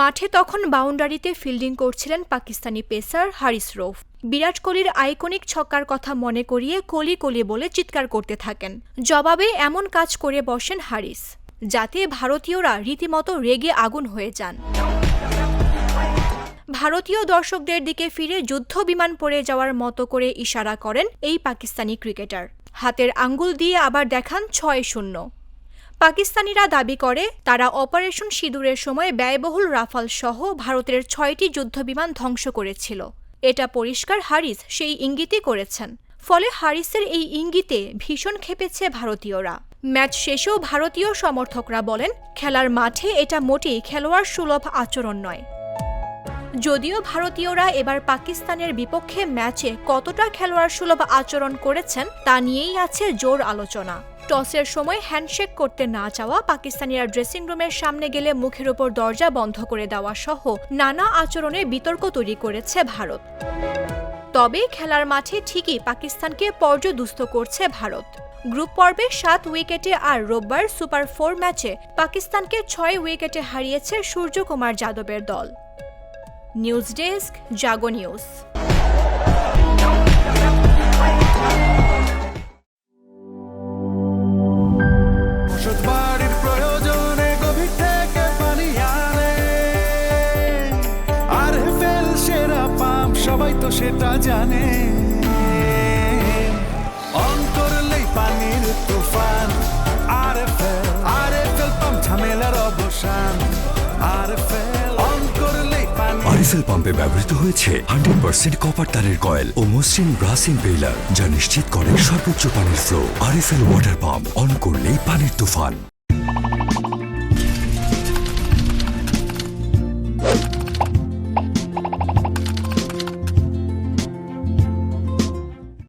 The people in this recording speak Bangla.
মাঠে তখন বাউন্ডারিতে ফিল্ডিং করছিলেন পাকিস্তানি পেসার হারিস রৌফ। বিরাট কোহলির আইকনিক ছক্কার কথা মনে করিয়ে কোলি কোলি বলে চিৎকার করতে থাকেন। জবাবে এমন কাজ করে বসেন হারিস, যাতে ভারতীয়রা রীতিমতো রেগে আগুন হয়ে যান। ভারতীয় দর্শকদের দিকে ফিরে যুদ্ধ বিমান পড়ে যাওয়ার মতো করে ইশারা করেন এই পাকিস্তানি ক্রিকেটার। হাতের আঙ্গুল দিয়ে আবার দেখান ছয় শূন্য। পাকিস্তানিরা দাবি করে, তারা অপারেশন সিঁদুরের সময় ব্যয়বহুল রাফাল সহ ভারতের ছয়টি যুদ্ধবিমান ধ্বংস করেছিল। এটা পরিষ্কার হারিস সেই ইঙ্গিতই করেছেন। ফলে হারিসের এই ইঙ্গিতে ভীষণ খেপেছে ভারতীয়রা। ম্যাচ শেষেও ভারতীয় সমর্থকরা বলেন, খেলার মাঠে এটা মোটেই খেলোয়াড় সুলভ আচরণ নয়। যদিও ভারতীয়রা এবার পাকিস্তানের বিপক্ষে ম্যাচে কতটা খেলোয়াড় সুলভ আচরণ করেছেন, তা নিয়েই আছে জোর আলোচনা। টসের সময় হ্যান্ডশেক করতে না চাওয়া পাকিস্তানিরা ড্রেসিং রুমের সামনে গেলে মুখের ওপর দরজা বন্ধ করে দেওয়া সহ নানা আচরণে বিতর্ক তৈরি করেছে ভারত। তবে খেলার মাঠে ঠিকই পাকিস্তানকে পর্যদুস্ত করছে ভারত। গ্রুপ পর্বে সাত উইকেটে আর রোববার সুপার ফোর ম্যাচে পাকিস্তানকে ছয় উইকেটে হারিয়েছে সূর্যকুমার যাদবের দল। নিউজ ডেস্ক জাগো নিউজ সবাই তো সেটা জানে। আরএফএল পাম্পে ব্যবহৃত হয়েছে হান্ড্রেড পার্সেন্ট কপার তারের কয়েল ও মসৃণ ব্রাস ইম্পেলার যা নিশ্চিত করে সর্বোচ্চ পানির flow RFL water pump on করলেই পানির তুফান।